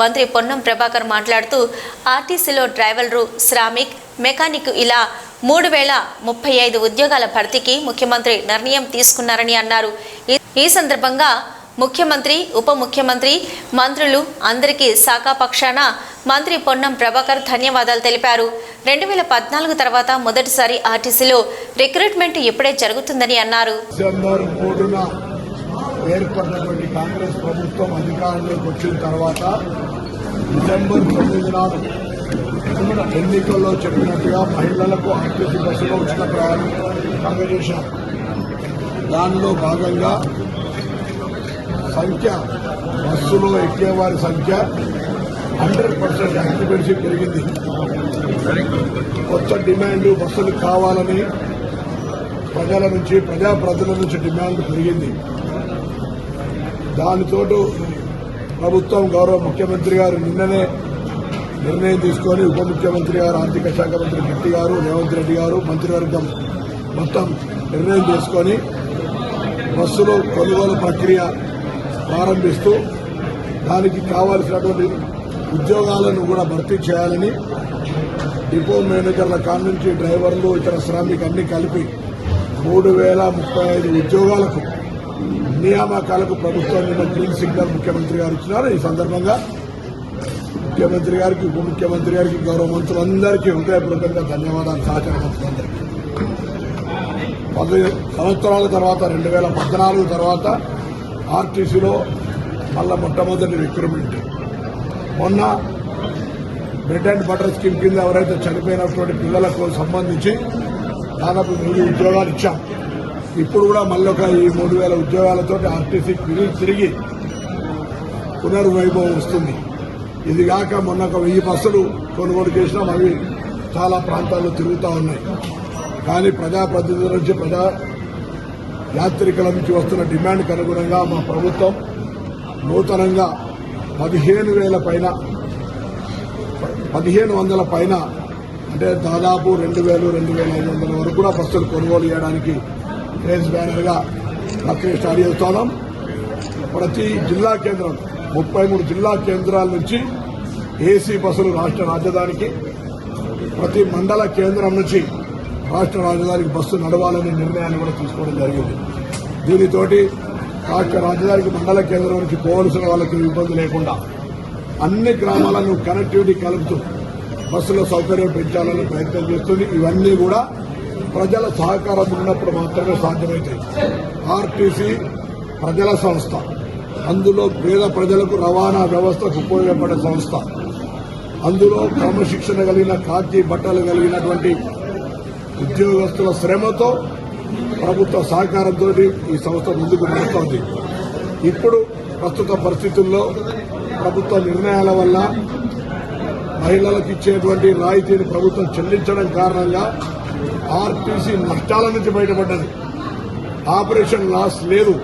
మంత్రి పొన్నం ప్రభాకర్ మాట్లాడుతూ ఆర్టీసీలో డ్రైవర్లు శ్రామిక్ మెకానిక్ ఇలా మూడు వేల ముప్పై ఐదు ఉద్యోగాల భర్తీకి ముఖ్యమంత్రి నిర్ణయం తీసుకున్నారని అన్నారు. ఈ- సందర్భంగా ముఖ్యమంత్రి ఉప ముఖ్యమంత్రి మంత్రులు అందరికీ శాఖ పక్షాన మంత్రి పొన్నం ప్రభాకర్ ధన్యవాదాలు తెలిపారు. రెండు వేల పద్నాలుగు తర్వాత మొదటిసారి ఆర్టీసీలో రిక్రూట్మెంట్ ఇప్పుడే జరుగుతుందని అన్నారు. ఏర్పడినటువంటి కాంగ్రెస్ ప్రభుత్వం అధికారంలోకి వచ్చిన తర్వాత డిసెంబర్ తొమ్మిది నాడు ఎన్నికల్లో చెప్పినట్టుగా మహిళలకు ఆర్టీసీ బస్సులో ఉచిత ప్రయాణం దానిలో భాగంగా సంఖ్య బస్సులో ఎక్కేవారి సంఖ్య హండ్రెడ్ పర్సెంట్ యాక్టివేషన్ పెరిగింది. కొత్త డిమాండ్ బస్సులు కావాలని ప్రజల నుంచి ప్రజాప్రతినిధుల నుంచి డిమాండ్ పెరిగింది. దానితోటి ప్రభుత్వం గౌరవ ముఖ్యమంత్రి గారు నిన్ననే నిర్ణయం తీసుకొని ఉప ముఖ్యమంత్రి గారు ఆర్థిక శాఖ మంత్రి గట్టి గారు రేవంత్ రెడ్డి గారు మంత్రివర్గం మొత్తం నిర్ణయం చేసుకొని బస్సులో కొనుగోలు ప్రక్రియ ప్రారంభిస్తూ దానికి కావాల్సినటువంటి ఉద్యోగాలను కూడా భర్తీ చేయాలని డిపో మేనేజర్ల కాడ నుంచి డ్రైవర్లు ఇతర శ్రామిక అన్ని కలిపి మూడు వేల ముప్పై ఐదు ఉద్యోగాలకు నియామకాలకు ప్రభుత్వం నిన్న గ్రీన్ సిగ్నల్ ముఖ్యమంత్రి గారు ఇచ్చినారు. ఈ సందర్భంగా ముఖ్యమంత్రి గారికి ఉప ముఖ్యమంత్రి గారికి గౌరవ మంత్రులందరికీ హృదయపూర్వకంగా ధన్యవాదాలు. సహచర మంత్రులందరికీ. పది సంవత్సరాల తర్వాత రెండు వేల పద్నాలుగు తర్వాత ఆర్టీసీలో మళ్ళా మొట్టమొదటి రిక్రూట్మెంట్ మొన్న బ్రెడ్ అండ్ బటర్ స్కీమ్ కింద ఎవరైతే చనిపోయినటువంటి పిల్లలకు సంబంధించి దాదాపు మూడు ఉద్యోగాలు ఇచ్చాం. ఇప్పుడు కూడా మళ్ళీ ఒక ఈ మూడు వేల ఉద్యోగాలతో ఆర్టీసీ తిరిగి తిరిగి పునర్వైభవం వస్తుంది. ఇది కాక మొన్న ఒక వెయ్యి బస్సులు కొనుగోలు చేసినాం అవి చాలా ప్రాంతాల్లో తిరుగుతూ ఉన్నాయి. కానీ ప్రజాప్రతినిధుల నుంచి ప్రజా యాత్రికుల నుంచి వస్తున్న డిమాండ్కి అనుగుణంగా మా ప్రభుత్వం నూతనంగా పదిహేను వేల పైన పదిహేను వందల పైన అంటే దాదాపు రెండు వేలు రెండు వేల ఐదు వందల వరకు కూడా బస్సులు కొనుగోలు చేయడానికి క్రేజ్ బ్యానర్గా ప్రక్రియ స్టార్ట్ చేస్తున్నాం. ప్రతి జిల్లా కేంద్రం ముప్పై మూడు జిల్లా కేంద్రాల నుంచి ఏసీ బస్సులు రాష్ట్ర రాజధానికి ప్రతి మండల కేంద్రం నుంచి రాష్ట్ర రాజధానికి బస్సు నడవాలనే నిర్ణయాన్ని కూడా తీసుకోవడం జరిగింది. దీనితోటి రాష్ట్ర రాజధానికి మండల కేంద్రం నుంచి పోవలసిన వాళ్ళకి ఇబ్బంది లేకుండా అన్ని గ్రామాలను కనెక్టివిటీ కలుపుతూ బస్సుల సౌకర్యం పెంచాలని ప్రయత్నం చేస్తుంది. ఇవన్నీ కూడా ప్రజల సహకారం ఉన్నప్పుడు మాత్రమే సాధ్యమవుతాయి. ఆర్టీసీ ప్రజల సంస్థ. అందులో పేద ప్రజలకు రవాణా వ్యవస్థకు ఉపయోగపడే సంస్థ. అందులో క్రమశిక్షణ కలిగిన కాకి బట్టలు కలిగినటువంటి ఉద్యోగస్తుల శ్రమతో ప్రభుత్వ సహకారంతో ఈ సంస్థ ముందుకు నడుస్తోంది. ఇప్పుడు ప్రస్తుత పరిస్థితుల్లో ప్రభుత్వ నిర్ణయాల వల్ల మహిళలకు ఇచ్చేటువంటి రాయితీని ప్రభుత్వం చెల్లించడం కారణంగా ఆర్టీసీ నష్టాల నుంచి బయటపడ్డది. ఆపరేషన్ లాస్ లేదు.